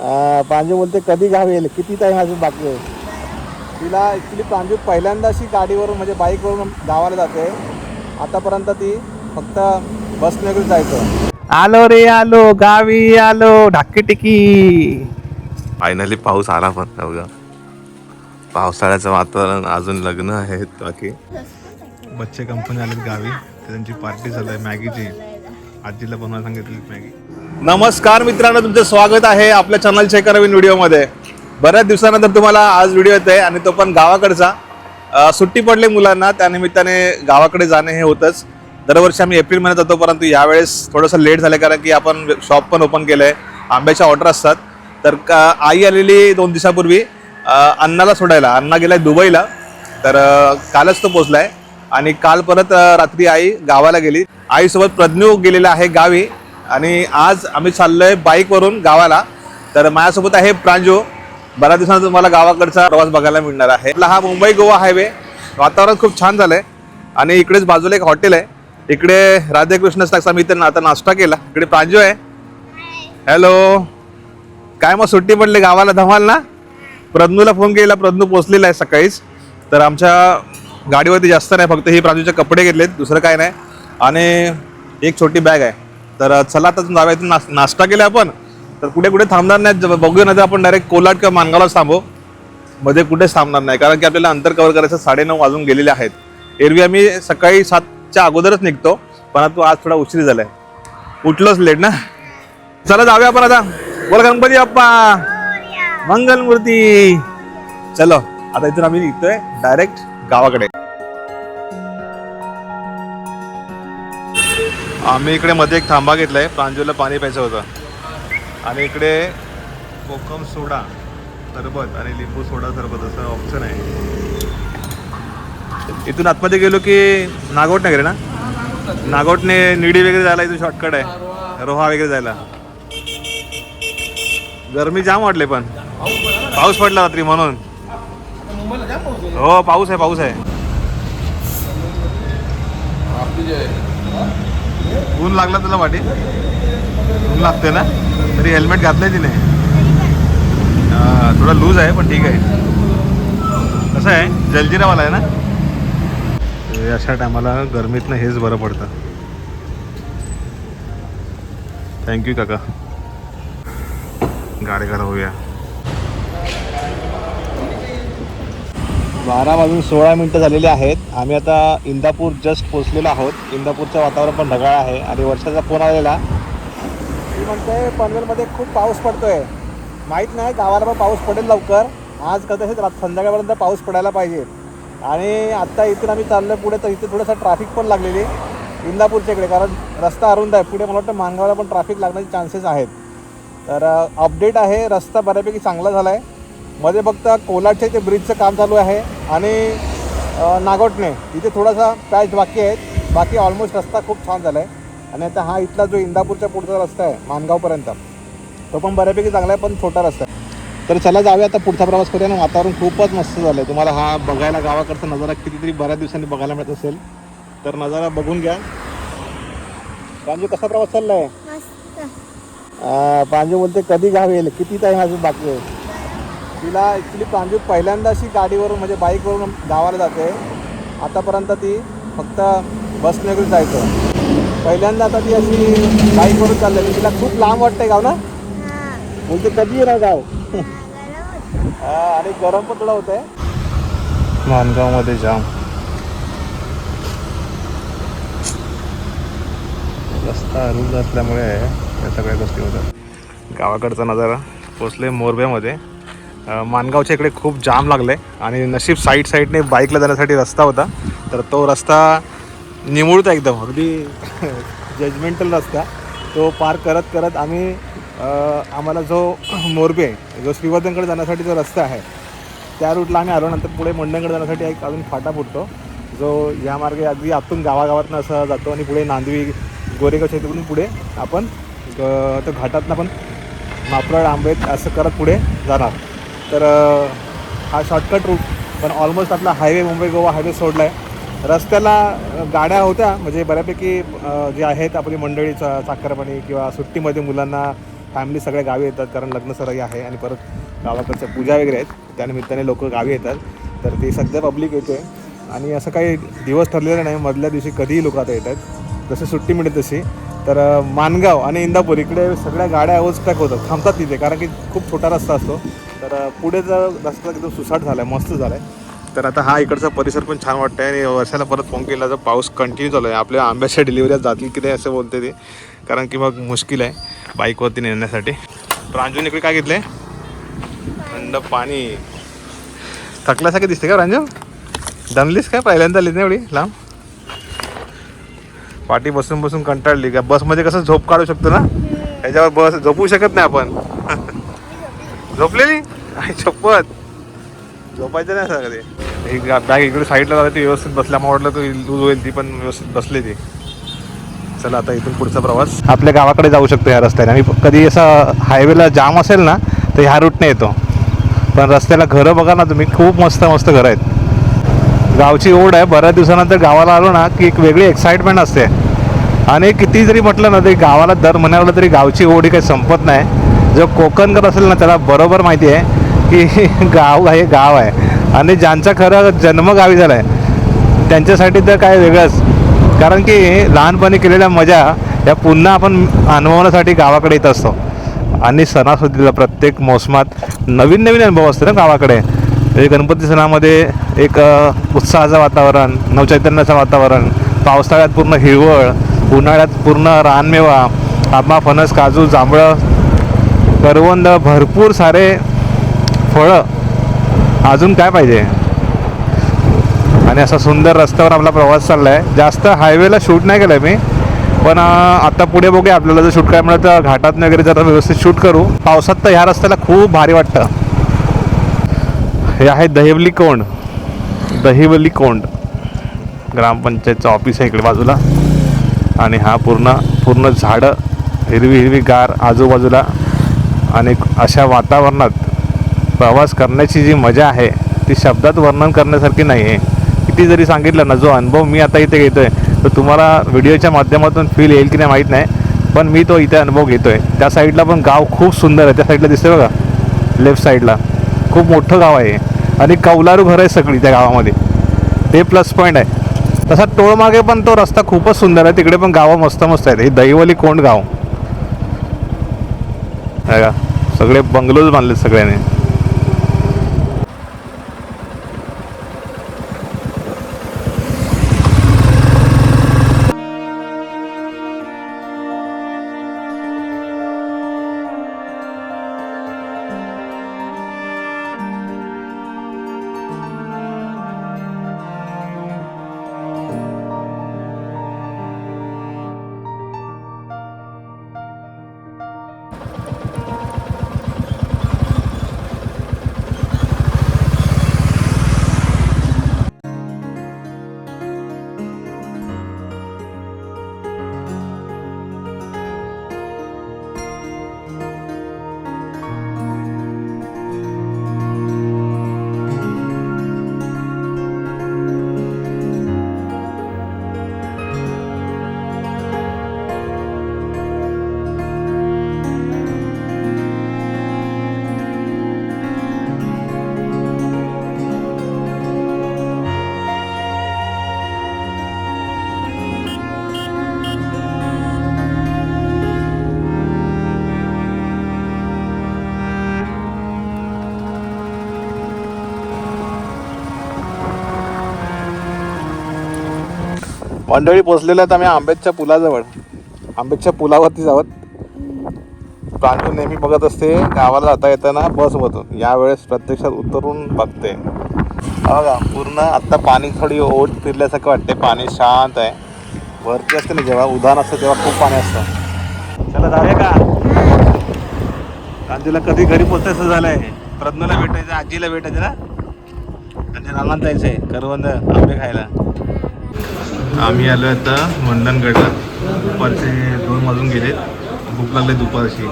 अं, प्रांजू बोलते कधी गाव येईल किती टाईम अजून बाकी आहे? तिला ॲक्च्युली प्रांजू पहिल्यांदा अशी गाडीवरून म्हणजे बाईकवरून गावाला जाते. आतापर्यंत ती फक्त बसने वगैरे जायचं. आलो रे आलो. गावी आलो. ढाकी टिकी. फायनली पाऊस आला पण बघा पावसाळ्याचं वातावरण अजून लग्न आहेत बाकी. बच्चे कंपनी आलेत गावी. त्यांची पार्टी झाली आहे मॅगीची आजीला बनवायला सांगितली मॅगी. नमस्कार मित्रांनो तुमचं स्वागत आहे आपल्या चॅनलच्या एका नवीन व्हिडिओमध्ये बऱ्याच दिवसानंतर तुम्हाला आज व्हिडिओ येत आहे आणि तो पण गावाकडचा. सुट्टी पडली मुलांना त्यानिमित्ताने गावाकडे जाणे हे होतंच. दरवर्षी आम्ही एप्रिल महिन्यात जातो परंतु यावेळेस थोडंसं लेट झालं कारण की आपण शॉप पण ओपन केलं आहे आंब्याच्या ऑर्डर असतात. तर का- आई आलेली दोन दिवसापूर्वी अन्नाला अण्णाला सोडायला. अण्णा गेलाय दुबईला. तर कालच तो पोचलाय आणि काल परत रात्री आई गावाला गेली. आईसोबत प्रज्ञू गेलेला आहे गावी आणि आज आम्ही चाललोय बाईकवरून गावाला. तर माझ्यासोबत आहे प्रांजू. बऱ्याच दिवसांत तुम्हाला गावाकडचा प्रवास बघायला मिळणार आहे. आपला हा मुंबई गोवा हायवे. वातावरण खूप छान झालंय. आणि इकडेच बाजूला एक हॉटेल आहे. इकडे राधाकृष्ण स्टॅक्स मी तर आता नाश्ता केला. इकडे प्रांजू आहे. हॅलो. काय मग सुट्टी पडली गावाला धमाल ना? प्रज्ञूला फोन केला. प्रज्ञू पोचलेला आहे सकाळीच. तर आमच्या गाडीवरती जास्त नाही फक्त ही प्राजूचे कपडे घेतलेत दुसरं काय नाही. आणि एक छोटी बॅग आहे. तर चला आता जाऊया इथून नाश नाश्ता केला आपण. तर कुठे कुठे थांबणार नाही बघूया ना तर आपण डायरेक्ट कोलाट किंवा मानगावलाच थांबू. मध्ये कुठेच थांबणार नाही कारण की आपल्याला अंतर कव्हर करायचं साडेनऊ वाजून गेलेले आहेत. एरवी आम्ही सकाळी सातच्या अगोदरच निघतो परंतु आज थोडा उशीर झालाय. उठलोच लेट ना. चला जाऊया आपण आता. बोल गणपती बाप्पा. मंगलमूर्ती. चलो आता इथून आम्ही निघतोय डायरेक्ट गावाकडे. आम्ही इकडे मध्ये एक थांबा घेतलाय. प्रांजूला पाणी प्यायचं होतं. आणि इकडे कोकम सोडा सरबत आणि लिंबू सोडा सरबत असं ऑप्शन आहे. इथून आतमध्ये गेलो की नागोट नगर ना? नागोटने निडी वगैरे जायला इथून शॉर्टकट आहे. रोहा वगैरे जायला. गरमी जाम वाटले पण. पाऊस पडला रात्री म्हणून. हो पाऊस आहे पाऊस आहे. ऊन लागला तुला वाटी. ऊन लागते ना? तरी हेल्मेट घातलंय तिने. हा, थोडा लूज आहे पण ठीक आहे. कसं आहे? जलजिरावाला आहे ना? अशा टायमाला गरमीतनं हेच बरं पडतं. थँक्यू काका. गाडी करा होऊया. बारा वाजून सोळा मिनटं झालेली आहेत. आम्ही आता इंदापूर जस्ट पोचलेलो आहोत. इंदापूरचं वातावरण पण ढगाळ आहे आणि वर्षाचा फोन आलेला. मी म्हणतोय पनवेलमध्ये खूप पाऊस पडतोय. माहीत नाही गावाला पण पाऊस पडेल लवकर. आज कदाचित रात संध्याकाळपर्यंत पाऊस पडायला पाहिजे. आणि आत्ता इथून आम्ही चाललो पुढे तर इथे थोडंसं ट्रॅफिक पण लागलेली. इंदापूरच्या इकडे कारण रस्ता अरुंद आहे. पुढे मला वाटतं मानगावला पण ट्रॅफिक लागण्याचे चान्सेस आहेत. तर अपडेट आहे. रस्ता बऱ्यापैकी चांगला झाला आहे मध्ये फक्त कोलाडच्या इथे ब्रिजचं काम चालू आहे आणि नागोटणे. इथे थोडासा पॅच बाकी आहेत. बाकी ऑलमोस्ट रस्ता खूप छान झाला आहे आणि आता हा इथला जो इंदापूरच्या पुढचा रस्ता आहे मानगावपर्यंत तो पण बऱ्यापैकी चांगला आहे पण छोटा रस्ता आहे. तर चला जाऊया आता पुढचा प्रवास करूया. ना वातावरण खूपच मस्त झालं आहे तुम्हाला हा बघायला गावाकडचा नजारा कितीतरी बऱ्याच दिवसांनी बघायला मिळत असेल. तर नजारा बघून घ्या. प्रांजू कसा प्रवास चालला आहे प्रांजू बोलते कधी गाव येईल किती टाईम अजून बाकी आहे? तिला ॲक्च्युली प्रांजू पहिल्यांदा अशी गाडीवरून म्हणजे बाईकवरून गावाला जाते. आतापर्यंत ती फक्त बसने वगैरे जायचं. पहिल्यांदा आता ती अशी बाईकवरून चाललेली तिला खूप लांब वाटतंय गाव ना? बोलते कधी येणार गाव? हा, आणि गरम पण थोडं होतंय. मानगावमध्ये जाम. रस्ता अरुंद असल्यामुळे या सगळ्या गोष्टी होतात. गावाकडचा नजारा पोचले मोरब्यामध्ये. मानगावच्या इकडे खूप जाम लागले आणि नशीब साईड साईडने बाईकला जाण्यासाठी रस्ता होता. तर तो रस्ता निमुळता एकदम. अगदी जजमेंटल रस्ता. तो पार करत करत आम्ही आम्हाला जो मोरबे जो श्रीवर्धनकडे जाण्यासाठी जो रस्ता आहे त्या रूटला आम्ही आलो. नंतर पुढे मंडणकडे जाण्यासाठी एक अजून फाटा फुटतो जो या मार्गे अगदी आतून गावागावातनं असं जातो आणि पुढे नांदवी गोरेगावच्या इकडून पुढे आपण ग- तो घाटातनं आपण मापराड आंबेत असं करत पुढे जाणार. तर हा शॉर्टकट रूट पण ऑलमोस्ट आपला हायवे मुंबई गोवा हायवे सोडला आहे रस्त्याला गाड्या होत्या म्हणजे बऱ्यापैकी जे आहेत आपली मंडळी चा- किंवा सुट्टीमध्ये मुलांना फॅमिली सगळ्या गावी येतात कारण लग्न सराई आहे आणि परत गावाकडच्या पूजा वगैरे आहेत. त्यानिमित्ताने लोक गावी येतात. तर ते सध्या पब्लिक येते आणि असं काही दिवस ठरलेलं नाही. मधल्या दिवशी कधीही लोक आता येतात. जसं सुट्टी मिळते तशी. तर मानगाव आणि इंदापूर इकडे सगळ्या गाड्या ओव्हरस्टॅक होतात. थांबतात तिथे. कारण की खूप छोटा रस्ता असतो. तर पुढे पुढेचा रस्ता एकदम सुसाट झाला आहे मस्त झाला आहे तर आता हा इकडचा परिसर पण छान वाटतं आहे आणि वर्षाला परत फोन केला तर पाऊस कंटिन्यू चालू आहे. आपल्या आंब्याच्या डिलिव्हऱ्या जातील की नाही असं बोलते ते. कारण की मग मुश्किल आहे बाईकवरती नेण्यासाठी. रांजून इकडे काय आहे थंड पाणी. थकल्यासारखे दिसते का रांजू? दमलीस काय पहिल्यांदा लिहिली एवढी? लांब. पाठी बसून बसून कंटाळली. का बसमध्ये कसं झोप काढू शकतो ना? त्याच्यावर बस झोपू शकत नाही आपण. झोपलेली? आई चप्पत झोपायचं नाही कधी ही बॅग इकडे साईडला लावली ती व्यवस्थित बसल्यामुळे वाटलं की लूज होईल ती पण व्यवस्थित बसली ती. चला आता इथून पुढचा प्रवास. आपल्या गावाकडे जाऊ शकतो ह्या रस्त्याने. आणि कधी असं हायवेला जाम असेल ना तर ह्या रूटने येतो. पण रस्त्याला घरं बघा ना तुम्ही खूप मस्त मस्त घरं आहेत. गावची ओढ आहे. बऱ्याच दिवसानंतर गावाला आलो ना की एक वेगळी एक्साइटमेंट असते. आणि किती जरी म्हटलं ना तरी गावाला दर महिन्याला तरी गावची ओढ ही काही संपत नाही. जो कोकणकर असेल ना त्याला बरोबर माहिती आहे की गाव हे गाव आहे. आणि ज्यांचा खरं जन्म गावी झाला आहे त्यांच्यासाठी तर काय वेगळंच. कारण की लहानपणी केलेल्या मजा या पुन्हा आपण अनुभवण्यासाठी गावाकडे येत असतो. आणि सणासुदीला प्रत्येक मोसमात नवीन नवीन अनुभव असतो ना गावाकडे. म्हणजे गणपती सणामध्ये एक उत्साहाचं वातावरण नवचैतन्याचं वातावरण पावसाळ्यात पूर्ण हिरवळ उन्हाळ्यात पूर्ण रानमेवा आंबा फणस काजू जांभळं करवंद भरपूर सारे फळं अजून काय पाहिजे? आणि असा सुंदर रस्त्यावर आपला प्रवास चालला आहे जास्त हायवेला शूट नाही केलं मी पण आता पुढे बघूया. आपल्याला जर शूट काय मिळत तर घाटात वगैरे जरा व्यवस्थित शूट करू. पावसात तर ह्या रस्त्याला खूप भारी वाटतं. हे आहे दहिवली कोंड. दहिवली कोंड. ग्रामपंचायतचं ऑफिस आहे इकडे बाजूला. आणि हा पूर्ण पूर्ण झाडं हिरवी हिरवी गार आजूबाजूला. आणि अशा वातावरणात प्रवास करण्याची जी मजा आहे ती शब्दात वर्णन करण्यासारखी नाही आहे किती जरी सांगितलं ना जो अनुभव मी आता इथे घेतो आहे तर तुम्हाला व्हिडिओच्या माध्यमातून फील येईल की नाही माहीत नाही पण मी तो इथे अनुभव घेतो आहे त्या साईडला पण गाव खूप सुंदर आहे. त्या साईडला दिसतं बघा. लेफ्ट साईडला खूप मोठं गाव आहे. आणि कौलारू घरं आहे सगळी त्या गावामध्ये. ते प्लस पॉईंट आहे. तसा टोळमागे पण तो रस्ता खूपच सुंदर आहे. तिकडे पण गावं मस्त मस्त आहेत. हे दहिवली कोंड गाव. आहे का सगळे बंगलोज बांधले सगळ्यांनी. मंडळी पोचलेलो आहेत आम्ही आंबेच्या पुलाजवळ. आंबेच्या पुलावरती जावत प्रांतू नेहमी बघत असते गावाला जाता येताना बसमधून यावेळेस प्रत्यक्षात उतरून बघते. बघा पूर्ण आत्ता पाणी थोडी ओढ फिरल्यासारखं वाटते. पाणी शांत आहे. वरती असते ना जेव्हा उदाहरण असतं तेव्हा खूप पाणी असतं. चला जाऊया का? प्रांजूला कधी घरी पोचायचं झालंय? प्रज्ञाला भेटायचं आजीला भेटायचं ना? आणि रानात जायचंय करवंद आंबे खायला. आम्ही आलो आता मंडणगडला दुपारचे दोन वाजून गेले भूक लागली दुपारची.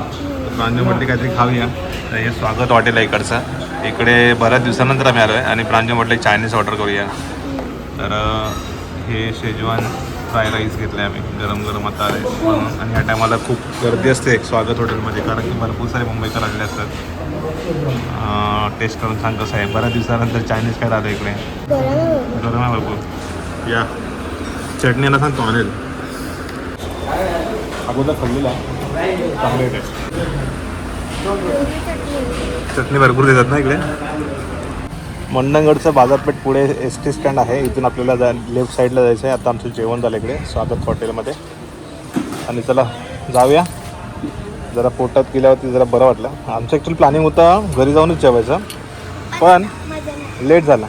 प्रांजू म्हटले काहीतरी खाऊया. तर हे स्वागत हॉटेल आहे इकडचं. इकडे बऱ्याच दिवसानंतर आम्ही आलो आहे आणि प्रांजू म्हटलं चायनीज ऑर्डर करूया. तर हे शेजवान फ्राय राईस घेतले आम्ही. गरम गरम आता आले म्हणून आणि ह्या टायमाला खूप गर्दी असते स्वागत हॉटेलमध्ये. कारण की भरपूर सारे मुंबईकर आलेले असतात. टेस्ट करून सांग कसं आहे बऱ्याच दिवसानंतर चायनीज काय आलं इकडे. गरम आहे भरपूर या. चटणी ना सांग तो आणेल. अगोदर खाल्लेला. चांगले चटणी भरपूर देतात ना इकडे? मंडणगडचं बाजारपेठ पुढे एस टी स्टँड आहे. इथून आपल्याला जा लेफ्ट साईडला जायचं आहे आता आमचं जेवण झालं इकडे स्वागत हॉटेलमध्ये. आणि चला जाऊया. जरा पोटात गेल्यावरती जरा बरं वाटलं. आमचं ॲक्च्युली प्लॅनिंग होतं घरी जाऊनच जेवायचं. पण लेट झाला.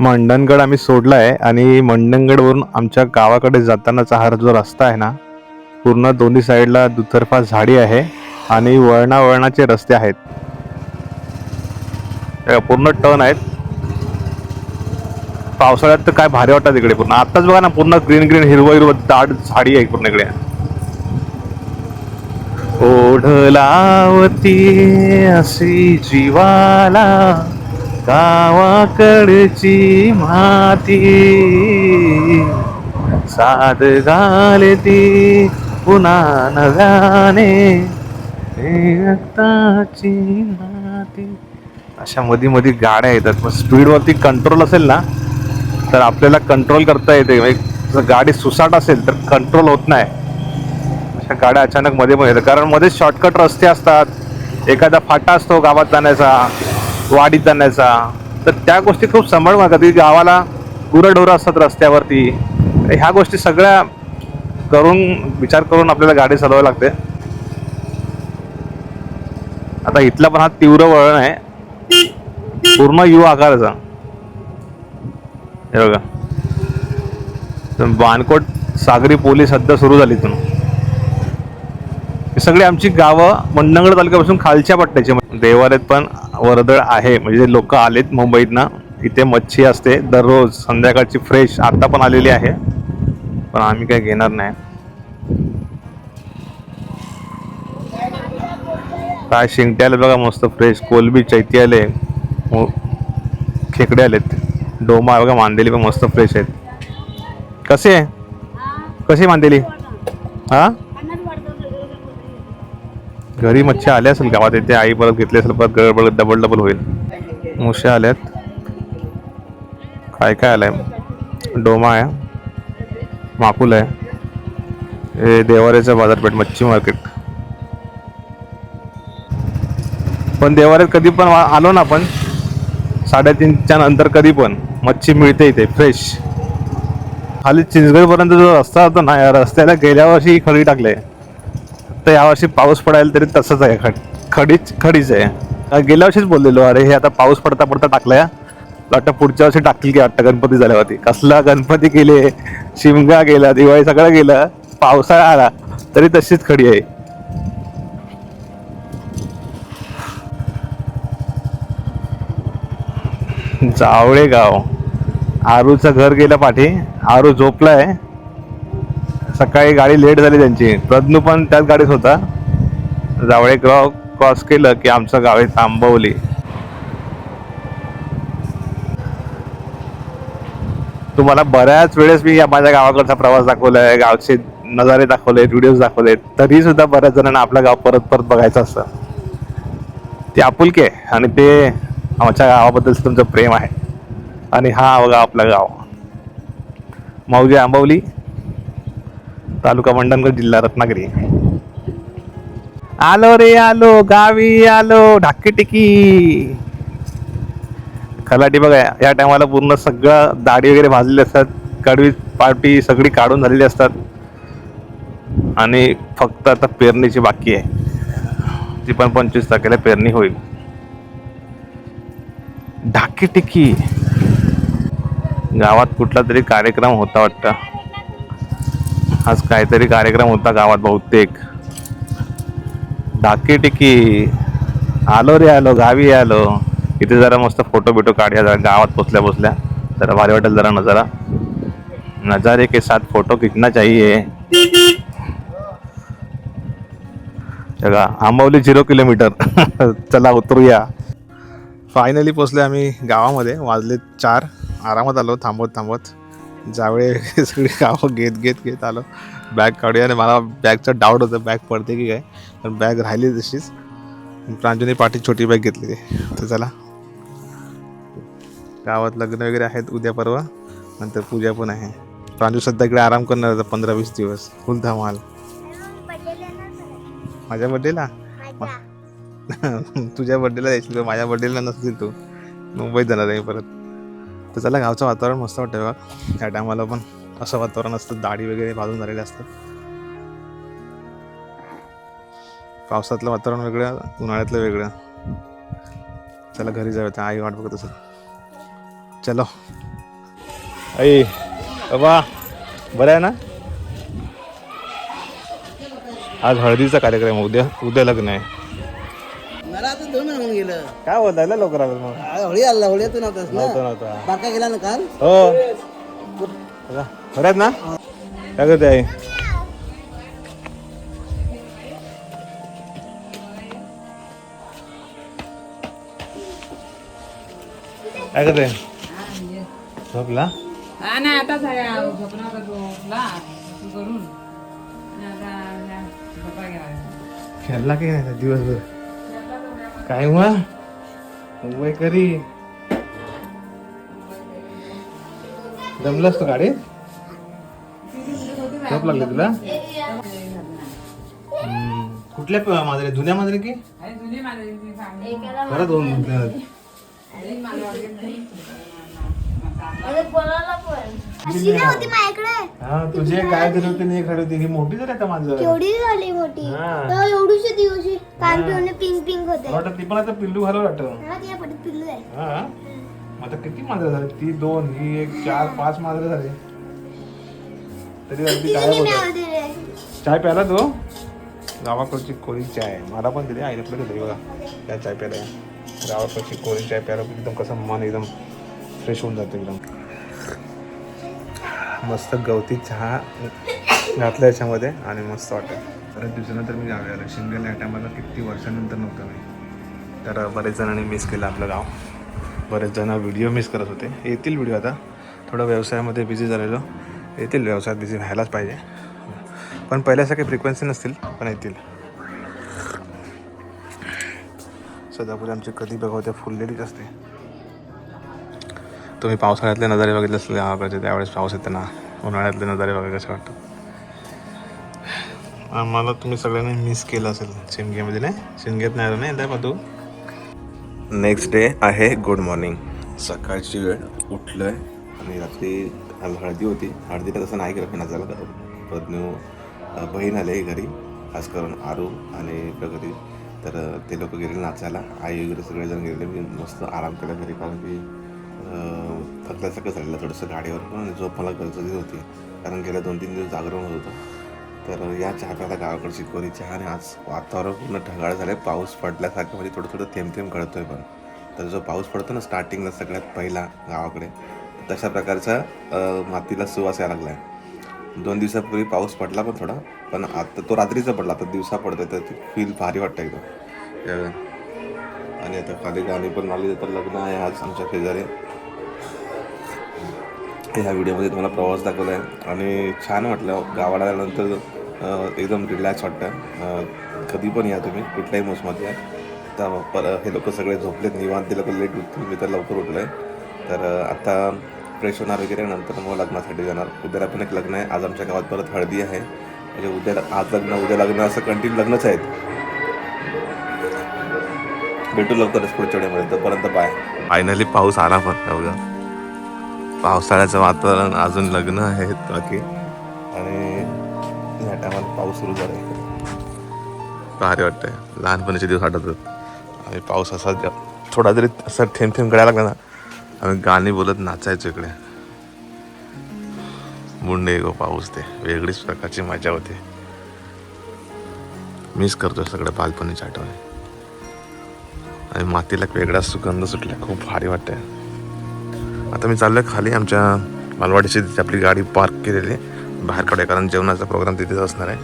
मंडणगड आम्ही सोडला आहे आणि मंडणगडवरून आमच्या गावाकडे जातानाचा हा जो रस्ता आहे ना पूर्ण दोन्ही साईडला दुतर्फा झाडी आहे आणि वळणावळणाचे रस्ते आहेत. पूर्ण टर्न आहेत. पावसाळ्यात तर काय भारी वाटतात इकडे पूर्ण. आत्ताच बघा ना पूर्ण ग्रीन ग्रीन हिरवं हिरवं दाट झाडी आहे पूर्ण इकडे. ओढलावती असे जीवाला. गावाकडची माती. साध घालती पुन्हा नव्याने. रक्ताची माती. अशा मधी मधी गाड्या येतात. मग स्पीडवरती कंट्रोल असेल ना तर आपल्याला कंट्रोल करता येते. जर गाडी सुसाट असेल तर कंट्रोल होत नाही. अशा गाड्या अचानक मध्ये मध्ये येतात. कारण मध्ये शॉर्टकट रस्ते असतात. एखादा फाटा असतो गावात जाण्याचा. वाडीत जाण्याचा. तर त्या गोष्टी खूप सांभाळून कधी गावाला गुरंढोरं असतात रस्त्यावरती. ह्या गोष्टी सगळ्या करून विचार करून आपल्याला गाडी चालवावी लागते. आता इथला पण हा तीव्र वळण आहे. पूर्ण यू आकाराचा. हे बघा. बाणकोट सागरी पोलीस सध्या सुरू झाली इथून. सगळी आमची गावं मंडणगड तालुक्यापासून खालच्या पट्ट्याची. देवालयात पण वर्दळ आहे. म्हणजे लोक आलेत मुंबईतनं. इथे मच्छी असते. दररोज संध्याकाळची फ्रेश आता पण आलेली आहे. पण आम्ही काही घेणार नाही. काय शिंगटे आले बघा मस्त फ्रेश कोलबी चैती आले. मो- खेकडे आलेत. डोमा बघा मांदेली पण मस्त फ्रेश आहेत. कसे? आहे कशी मांदेली? हां? घरी मच्छी आल्या असेल गावात येते आई परत घेतली असेल परत गडबड डबल डबल होईल. मुश्या आल्यात. काय काय आलंय? डोमा आहे. माकुल आहे. हे देवाऱ्याचं बाजारपेठ मच्छी मार्केट पण देवाऱ्यात कधी पण आलो ना आपण साडेतीनच्या नंतर कधी पण मच्छी मिळते इथे फ्रेश खाली चिंचगडपर्यंत जो रस्ता होता ना या रस्त्याला गेल्या वर्षी खडी टाकले. तर यावर्षी पाऊस पडायला तरी तसंच आहे. खड खडीच खडीच आहे. गेल्या वर्षीच बोललेलो अरे हे आता पाऊस पडता पडता टाकलाय. वाटतं पुढच्या वर्षी टाकतील की वाटतं गणपती झाल्यावरती. कसला गणपती गेले शिमगा गेला दिवाळी सगळं गेलं. पावसाळा आला तरी तशीच खडी आहे. जावळे गाव आरूचं घर गेलं पाठी. आरू झोपलाय. सकाळी गाडी लेट झाली त्यांची. प्रज्ञू पण त्याच गाडीत होता. जावळे गाव क्रॉस केलं की आमचं गावी थांबवली. तुम्हाला बऱ्याच वेळेस मी या माझ्या गावाकडचा प्रवास दाखवला आहे गावचे नजारे दाखवले व्हिडिओज दाखवले तरी सुद्धा बऱ्याच जणांना आपलं गाव परत परत बघायचं असतं. ते आपुलके आहे आणि ते आमच्या गावाबद्दल तुमचं प्रेम आहे. आणि हा गाव आपलं गाव. मौजे आंबवली. तालुका मंडणगड जिल्हा रत्नागिरी. आलो रे आलो. गावी आलो. ढाकी टिकी. खलाटी बघा या टायमाला पूर्ण सगळं दाढी वगैरे भाजलेली असतात. कडवी पार्टी सगळी काढून झालेली असतात. आणि फक्त आता पेरणीची बाकी आहे. ती पण पंचवीस तारखेला पेरणी होईल. ढाकी टिकी. गावात कुठला तरी कार्यक्रम होता वाटतं. आज काहीतरी कार्यक्रम होता गावात बहुतेक. डाकी टिकी आलो रे आलो गावी आलो. इथे जरा मस्त फोटो बिटो काढूया जरा गावात पोचल्या पोचल्या. जरा भारी वाटेल जरा नजारा. नजारे के साथ फोटो खींचना चाहिए. बघा आंबवली झिरो किलोमीटर चला उतरूया. फायनली पोचले आम्ही गावामध्ये. वाजले चार. आरामात आलो थांबवत थांबवत. जावळे सगळी कामं घेत घेत घेत आलो बॅग काढूया. आणि मला बॅगचा डाऊट होता बॅग पडते की काय? पण बॅग राहिली तशीच. प्रांजूने पाठी छोटी बॅग घेतली तर चला. गावात लग्न वगैरे आहेत उद्या परवा. नंतर पूजा पण आहे. प्रांजू सध्या इकडे आराम करणार होता पंधरा वीस दिवस. फुल धमाल. माझ्या बड्डेला तुझ्या बड्डेला जायची तू माझ्या बड्डेला नसतील तू. मुंबईत जाणार आहे परत. तर चला गावचं वातावरण मस्त वाटतं बघ. त्या टायमाला पण असं वातावरण असतं दाढी वगैरे बाजून झालेले असतात. पावसातलं वातावरण वेगळं उन्हाळ्यातलं वेगळं. चला घरी जाऊया त्या आई वाट बघत असत चलो. आई बाबा बरं आहे ना? आज हळदीचा कार्यक्रम आहे, उद्या उद्या लग्न आहे. मला आता दोन महिने होऊन गेलं. काय बोलताय ना लवकर आलं मग? होळी आला होळी तू नव्हतास ना? नव्हतं नव्हतं बारका गेला ना काल? हो. आहेत ना? काय करते आई? काय करते? झोपला? हा नाही आता होता करून गेला. खेळला की नाही दिवसभर? काय मग वय करी. जमलास तू गाडीत झोप लागली तुला? कुठल्या माजरे? जुन्या माजरे की? अरे दोन माझी दोन अशी नाही होती माझ्याकडे. हा तुझे काय होते नाही ही मोठी आता मांजर केवढी झाली मोठी. हा. तेव्हा एवढीशी दिवशी कान पिवणे पिंक पिंक होते. वाटतं ती पण आता पिल्लू घालू वाटतं. हा पिल्लू आहे. हा मग आता किती मांजरं झाली? ती दोन ही एक चार पाच मांजरं झाली. तरी अगदी काय तिने दिले चाय प्याला तू? गावाकडची कोरी चाय. मला पण दिली. आईने आपल्याला दिली बघा. त्या चाय प्याला गावाकडची कोरी चाय प्यायला की एकदम कसं मन एकदम फ्रेश होऊन जातं एकदम. मस्त गवती चहा घातला याच्यामध्ये आणि मस्त वाटतं बऱ्याच दिवसानंतर मी गावी आलो शिंगल या टायमाला किती वर्षानंतर नव्हतं मी. तर बरेच जणांनी मिस केलं आपलं गाव. बरेच जण व्हिडिओ मिस करत होते. येतील व्हिडिओ आता. थोडं व्यवसायामध्ये बिझी झालेलो. येतील व्यवसायात बिझी व्हायलाच पाहिजे. पण पहिल्यासारखी फ्रिक्वेन्सी नसतील पण येतील. सदापुरी आमची कधी बघावत्या फुललेलीच असते. तुम्ही पावसाळ्यातले नजारे बघितले असले गावाकडचे त्यावेळेस पाऊस येते ना उन्हाळ्यातले नजारे बघायला कसं वाटतं आम्हाला तुम्ही सगळ्यांनी मिस केलं असेल शिमग्यामध्ये नाही? शिमग्यात नाही आलं नाही? त्या तू नेक्स्ट डे आहे गुड मॉर्निंग सकाळची वेळ उठलं आहे आणि रात्री हळदी होती. हळदीला तसं नाही केलं पण झालं पत्नी बहीण आले घरी खास करून आरू आणि प्रगती. तर ते लोक गेले नाचायला. आई वगैरे सगळेजण गेले मी मस्त आराम केला घरी कारण की थकल्यासारखं झालेलं थोडंसं गाडीवर पण झोप मला गरजेची होती. कारण गेल्या दोन तीन दिवस जागरण होत होतं. तर या चहा प्याला गावाकडची कोरी चहा आणि आज वातावरण पूर्ण ढगाळ झालं आहे पाऊस पडल्यासारखं म्हणजे थोडं थोडं थेंब थेंब आहे पण. तर जो पाऊस पडतो ना स्टार्टिंगला सगळ्यात पहिला गावाकडे तशा प्रकारचा मातीला सुवास यायला लागला आहे दोन दिवसापूर्वी पाऊस पडला पण थोडा पण आता तो रात्रीचा पडला. आता दिवसा पडतोय तर फील भारी वाटतं एकदम. आणि आता खाली गाणी पण लागली तर लग्न आहे आज आमच्या शेजारी. ह्या व्हिडिओमध्ये तुम्हाला प्रवास दाखवला आहे. आणि छान वाटलं गावाला आल्यानंतर एकदम रिलॅक्स वाटतं. कधी पण या तुम्ही कुठल्याही मोसमात या. तर पर हे लोक सगळे झोपलेत निवांत ते लोक लेट उठतील मी तर लवकर उठलो आहे तर आत्ता आता फ्रेश होणार वगैरे नंतर मग लग्नासाठी जाणार. उद्याला पण एक लग्न आहे आज आमच्या गावात परत हळदी आहे. म्हणजे उद्या आज लग्न उद्या लग्न असं कंटिन्यू लग्नच आहेत. भेटू लवकरच पुढच्या वेळेमध्ये. तोपर्यंत बाय फायनली पाऊस आला पण बघा. पावसाळ्याचं वातावरण अजून लग्न आहेत बाकी. आणि या टायमाला पाऊस सुरू झाला आहे भारी वाटतंय. लहानपणीचे दिवस आठवतात. आणि पाऊस असा थोडा जरी असा थेंब थेंब गळायला लागला ना आम्ही गाणी बोलत नाचायचो इकडे. मुंडे गो पाऊस ते. वेगळीच प्रकारची मजा होती. मिस करतोय सगळं बालपणीच्या आठवणी. आणि मातीला एक वेगळा सुगंध सुटला. खूप भारी वाटतंय. आता मी चाललोय खाली आमच्या मालवाडीची तिथे आपली गाडी पार्क केलेली. आहे बाहेर काढूया कारण जेवणाचा प्रोग्राम तिथेच असणार आहे.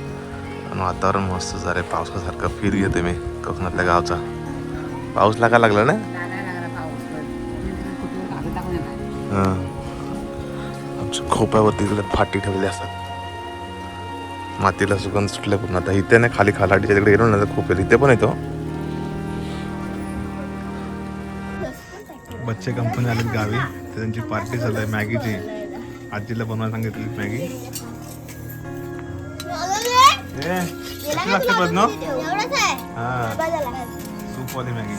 आणि वातावरण मस्त झालं आहे पावसासारखं फील घेते मी कोकणातल्या गावचा. पाऊस लागायला लागला ना? आमच्या खोप्यावरती तिकडे फाटी ठेवली असतात. मातीला सुगंध सुटले पूर्ण. आता इथे नाही खाली खालाडीच्या तिकडे गेलो ना तर खोपेल इथे पण येतो. बच्चे कंपनी आली गावी. तर त्यांची पार्टी चालू आहे मॅगीची आजीला बनवायला सांगितली मॅगी. लागते आहे? हा. सूपवाली मॅगी.